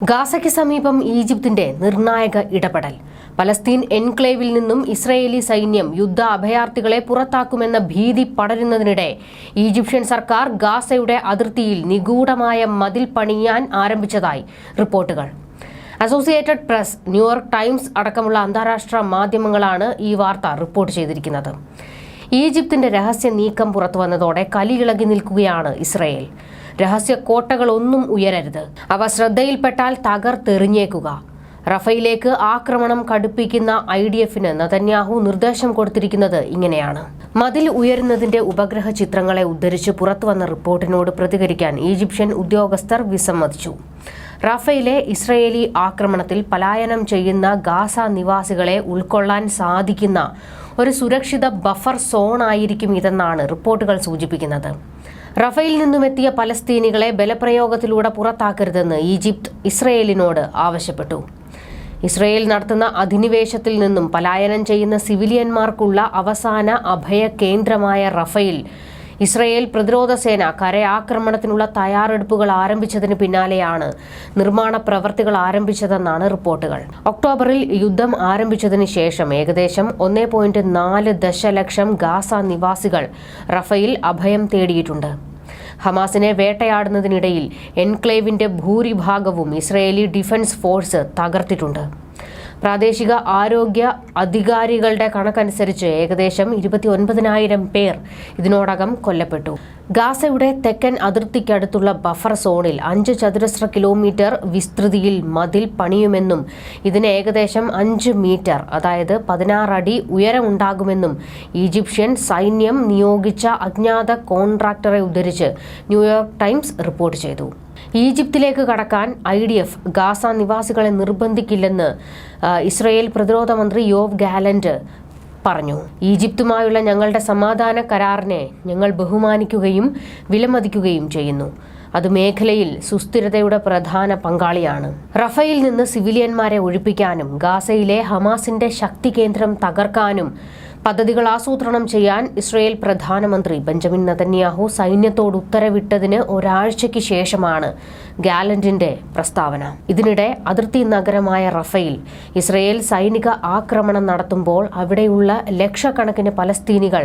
ഗാസയ്ക്ക് സമീപം ഈജിപ്തിന്റെ നിർണായക ഇടപെടൽ. പലസ്തീൻ എൻക്ലേവിൽ നിന്നും ഇസ്രയേലി സൈന്യം യുദ്ധ അഭയാർത്ഥികളെ പുറത്താക്കുമെന്ന ഭീതി പടരുന്നതിനിടെ ഈജിപ്ഷ്യൻ സർക്കാർ ഗാസയുടെ അതിർത്തിയിൽ നിഗൂഢമായ മതിൽ പണിയാൻ ആരംഭിച്ചതായി റിപ്പോർട്ടുകൾ. അസോസിയേറ്റഡ് പ്രസ് ന്യൂയോർക്ക് ടൈംസ് അടക്കമുള്ള അന്താരാഷ്ട്ര മാധ്യമങ്ങളാണ് ഈ വാർത്ത റിപ്പോർട്ട് ചെയ്തിരിക്കുന്നത്. ഈജിപ്തിന്റെ രഹസ്യ നീക്കം പുറത്തുവന്നതോടെ കലിയിളകി നിൽക്കുകയാണ് ഇസ്രയേൽ. രഹസ്യ കോട്ടകളൊന്നും ഉയരരുത്. അവ ശ്രദ്ധയിൽപ്പെട്ടാൽ തകർത്തെറിഞ്ഞേക്കുക. റഫയിലേക്ക് ആക്രമണം കടുപ്പിക്കുന്ന ഐ ഡി എഫിന് നതന്യാഹു നിർദ്ദേശം കൊടുത്തിരിക്കുന്നത് ഇങ്ങനെയാണ്. മതിൽ ഉയരുന്നതിന്റെ ഉപഗ്രഹ ചിത്രങ്ങളെ ഉദ്ധരിച്ച് പുറത്തുവന്ന റിപ്പോർട്ടിനോട് പ്രതികരിക്കാൻ ഈജിപ്ഷ്യൻ ഉദ്യോഗസ്ഥർ വിസമ്മതിച്ചു. റഫയിലെ ഇസ്രയേലി ആക്രമണത്തിൽ പലായനം ചെയ്യുന്ന ഗാസ നിവാസികളെ ഉൾക്കൊള്ളാൻ സാധിക്കുന്ന ഒരു സുരക്ഷിത ബഫർ സോണായിരിക്കും ഇതെന്നാണ് റിപ്പോർട്ടുകൾ സൂചിപ്പിക്കുന്നത്. റഫയിൽ നിന്നുമെത്തിയ പലസ്തീനികളെ ബലപ്രയോഗത്തിലൂടെ പുറത്താക്കരുതെന്ന് ഈജിപ്ത് ഇസ്രയേലിനോട് ആവശ്യപ്പെട്ടു. ഇസ്രയേൽ നടത്തുന്ന അധിനിവേശത്തിൽ നിന്നും പലായനം ചെയ്യുന്ന സിവിലിയന്മാർക്കുള്ള അവസാന അഭയ കേന്ദ്രമായ റഫേൽ ഇസ്രയേൽ പ്രതിരോധ സേന കരയാക്രമണത്തിനുള്ള തയ്യാറെടുപ്പുകൾ ആരംഭിച്ചതിന് പിന്നാലെയാണ് നിർമ്മാണ പ്രവർത്തികൾ ആരംഭിച്ചതെന്നാണ് റിപ്പോർട്ടുകൾ. ഒക്ടോബറിൽ യുദ്ധം ആരംഭിച്ചതിന് ശേഷം ഏകദേശം ഒന്നേ പോയിന്റ് നാല് ദശലക്ഷം ഗാസ നിവാസികൾ റഫയിൽ അഭയം തേടിയിട്ടുണ്ട്. ഹമാസിനെ വേട്ടയാടുന്നതിനിടയിൽ എൻക്ലേവിന്റെ ഭൂരിഭാഗവും ഇസ്രയേലി ഡിഫൻസ് ഫോഴ്സ് തകർത്തിട്ടുണ്ട്. പ്രാദേശിക ആരോഗ്യ അധികാരികളുടെ കണക്കനുസരിച്ച് ഏകദേശം ഇരുപത്തി ഒൻപതിനായിരം പേർ ഇതിനോടകം കൊല്ലപ്പെട്ടു. ഗാസയുടെ തെക്കൻ അതിർത്തിക്കടുത്തുള്ള ബഫർ സോണിൽ അഞ്ച് ചതുരശ്ര കിലോമീറ്റർ വിസ്തൃതിയിൽ മതിൽ പണിയുമെന്നും ഇതിന് ഏകദേശം അഞ്ച് മീറ്റർ അതായത് പതിനാറ് അടി ഉയരമുണ്ടാകുമെന്നും ഈജിപ്ഷ്യൻ സൈന്യം നിയോഗിച്ച അജ്ഞാത കോൺട്രാക്ടറെ ഉദ്ധരിച്ച് ന്യൂയോർക്ക് ടൈംസ് റിപ്പോർട്ട് ചെയ്തു. ഈജിപ്തിലേക്ക് കടക്കാൻ ഐ ഡി എഫ് ഗാസ നിവാസികളെ നിർബന്ധിക്കില്ലെന്ന് ഇസ്രയേൽ പ്രതിരോധ മന്ത്രി യോവ് ഗാലൻഡ് പറഞ്ഞു. ഈജിപ്തുമായുള്ള ഞങ്ങളുടെ സമാധാന കരാറിനെ ഞങ്ങൾ ബഹുമാനിക്കുകയും വിലമതിക്കുകയും ചെയ്യുന്നു. അത് മേഖലയിൽ സുസ്ഥിരതയുടെ പ്രധാന പങ്കാളിയാണ്. റഫയിൽ നിന്ന് സിവിലിയന്മാരെ ഒഴിപ്പിക്കാനും ഗാസയിലെ ഹമാസിന്റെ ശക്തി കേന്ദ്രം തകർക്കാനും പദ്ധതികൾ ആസൂത്രണം ചെയ്യാൻ ഇസ്രയേൽ പ്രധാനമന്ത്രി ബെഞ്ചമിൻ നതന്യാഹു സൈന്യത്തോട് ഉത്തരവിട്ടതിന് ഒരാഴ്ചയ്ക്ക് ശേഷമാണ് ഗാലന്റിന്റെ പ്രസ്താവന. ഇതിനിടെ അതിർത്തി നഗരമായ റഫയിൽ ഇസ്രയേൽ സൈനിക ആക്രമണം നടത്തുമ്പോൾ അവിടെയുള്ള ലക്ഷക്കണക്കിന് പലസ്തീനികൾ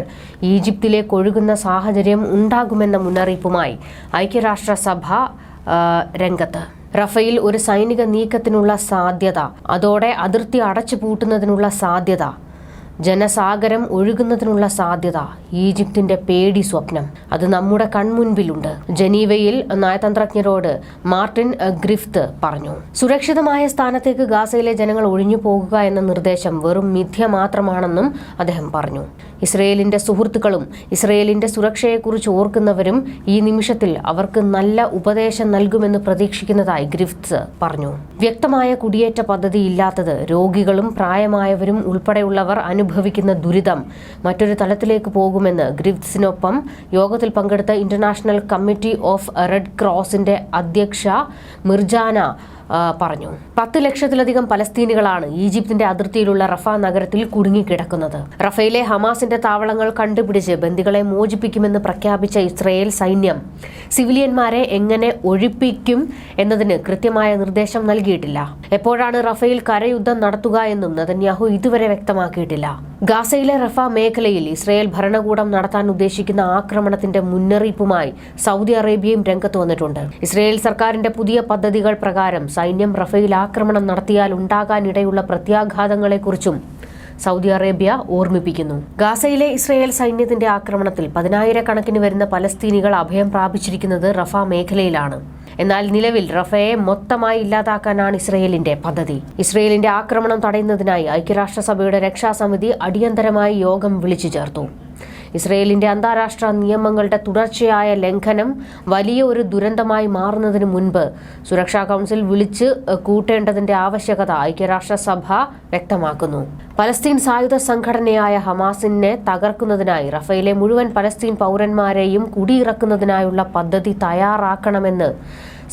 ഈജിപ്തിലേക്ക് ഒഴുകുന്ന സാഹചര്യം ഉണ്ടാകുമെന്ന മുന്നറിയിപ്പുമായി ഐക്യരാഷ്ട്രസഭ രംഗത്ത്. റഫയിൽ ഒരു സൈനിക നീക്കത്തിനുള്ള സാധ്യത അതോടെ അതിർത്തി അടച്ചുപൂട്ടുന്നതിനുള്ള സാധ്യത ജനസാഗരം ഒഴുകുന്നതിനുള്ള സാധ്യത ഈജിപ്തിന്റെ പേടി സ്വപ്നം. അത് നമ്മുടെ കൺമുൻപിലുണ്ട്. ജനീവയിൽ നയതന്ത്രജ്ഞരോട് മാർട്ടിൻ ഗ്രിഫ്ത് പറഞ്ഞു. സുരക്ഷിതമായ സ്ഥാനത്തേക്ക് ഗാസയിലെ ജനങ്ങൾ ഒഴിഞ്ഞു പോകുക എന്ന നിർദ്ദേശം വെറും മിഥ്യ മാത്രമാണെന്നും അദ്ദേഹം പറഞ്ഞു. ഇസ്രയേലിന്റെ സുഹൃത്തുക്കളും ഇസ്രയേലിന്റെ സുരക്ഷയെക്കുറിച്ച് ഓർക്കുന്നവരും ഈ നിമിഷത്തിൽ അവർക്ക് നല്ല ഉപദേശം നൽകുമെന്ന് പ്രതീക്ഷിക്കുന്നതായി ഗ്രിഫ്റ്റ്സ് പറഞ്ഞു. വ്യക്തമായ കുടിയേറ്റ പദ്ധതി ഇല്ലാത്തത് രോഗികളും പ്രായമായവരും ഉൾപ്പെടെയുള്ളവർ അനുഭവിക്കുന്ന ദുരിതം മറ്റൊരു തലത്തിലേക്ക് പോകുമെന്ന് ഗ്രിഫ്സിനൊപ്പം യോഗത്തിൽ പങ്കെടുത്ത ഇന്റർനാഷണൽ കമ്മിറ്റി ഓഫ് റെഡ് ക്രോസിന്റെ അധ്യക്ഷ മിർജാന പറഞ്ഞു. പത്ത് ലക്ഷത്തിലധികം പലസ്തീനികളാണ് ഈജിപ്തിന്റെ അതിർത്തിയിലുള്ള റഫ നഗരത്തിൽ കുടുങ്ങിക്കിടക്കുന്നത്. റഫയിലെ ഹമാസിന്റെ താവളങ്ങൾ കണ്ടുപിടിച്ച് ബന്ദികളെ മോചിപ്പിക്കുമെന്ന് പ്രഖ്യാപിച്ച ഇസ്രയേൽ സൈന്യം സിവിലിയന്മാരെ എങ്ങനെ ഒഴിപ്പിക്കും എന്നതിന് കൃത്യമായ നിർദ്ദേശം നൽകിയിട്ടില്ല. എപ്പോഴാണ് റഫയിൽ കരയുദ്ധം നടത്തുക എന്നും നതന്യാഹു ഇതുവരെ വ്യക്തമാക്കിയിട്ടില്ല. ഗാസയിലെ റഫ മേഖലയിൽ ഇസ്രയേൽ ഭരണകൂടം നടത്താൻ ഉദ്ദേശിക്കുന്ന ആക്രമണത്തിന്റെ മുന്നറിയിപ്പുമായി സൗദി അറേബ്യയും രംഗത്ത് വന്നിട്ടുണ്ട്. ഇസ്രയേൽ സർക്കാരിന്റെ പുതിയ പദ്ധതികൾ പ്രകാരം സൈന്യം റഫയിൽ ആക്രമണം നടത്തിയാൽ ഉണ്ടാകാനിടയുള്ള പ്രത്യാഘാതങ്ങളെക്കുറിച്ചും സൗദി അറേബ്യ ഓർമ്മിപ്പിക്കുന്നു. ഗാസയിലെ ഇസ്രയേൽ സൈന്യത്തിന്റെ ആക്രമണത്തിൽ പതിനായിരക്കണക്കിന് വരുന്ന പലസ്തീനികൾ അഭയം പ്രാപിച്ചിരിക്കുന്നത് റഫ മേഖലയിലാണ്. എന്നാൽ നിലവിൽ റഫയെ മൊത്തമായി ഇല്ലാതാക്കാനാണ് ഇസ്രയേലിന്റെ പദ്ധതി. ഇസ്രയേലിന്റെ ആക്രമണം തടയുന്നതിനായി ഐക്യരാഷ്ട്രസഭയുടെ രക്ഷാസമിതി അടിയന്തരമായി യോഗം വിളിച്ചു ചേർത്തു. ഇസ്രയേലിന്റെ അന്താരാഷ്ട്ര നിയമങ്ങളുടെ തുടർച്ചയായ ലംഘനം വലിയ ഒരു ദുരന്തമായി മാറുന്നതിന് മുൻപ് സുരക്ഷാ കൗൺസിൽ വിളിച്ച് കൂട്ടേണ്ടതിന്റെ ആവശ്യകത ഐക്യരാഷ്ട്രസഭ വ്യക്തമാക്കുന്നു. പലസ്തീൻ സായുധ സംഘടനയായ ഹമാസിനെ തകർക്കുന്നതിനായി റഫയിലെ മുഴുവൻ പലസ്തീൻ പൗരന്മാരെയും കുടിയിറക്കുന്നതിനായുള്ള പദ്ധതി തയ്യാറാക്കണമെന്ന്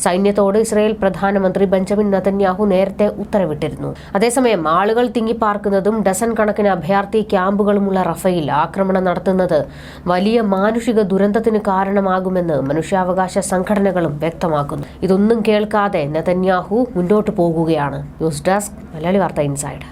സൈന്യത്തോട് ഇസ്രയേൽ പ്രധാനമന്ത്രി ബെഞ്ചമിൻ നതന്യാഹു നേരത്തെ ഉത്തരവിട്ടിരുന്നു. അതേസമയം ആളുകൾ തിങ്ങിപ്പാർക്കുന്നതും ഡസൻ കണക്കിന് അഭയാർത്ഥി ക്യാമ്പുകളുമുള്ള റഫയിൽ ആക്രമണം നടത്തുന്നത് വലിയ മാനുഷിക ദുരന്തത്തിന് കാരണമാകുമെന്ന് മനുഷ്യാവകാശ സംഘടനകളും വ്യക്തമാക്കുന്നു. ഇതൊന്നും കേൾക്കാതെ നതന്യാഹു മുന്നോട്ട് പോകുകയാണ്. ന്യൂസ് ഡെസ്ക് മലയാളി വാർത്ത ഇൻസൈഡ്.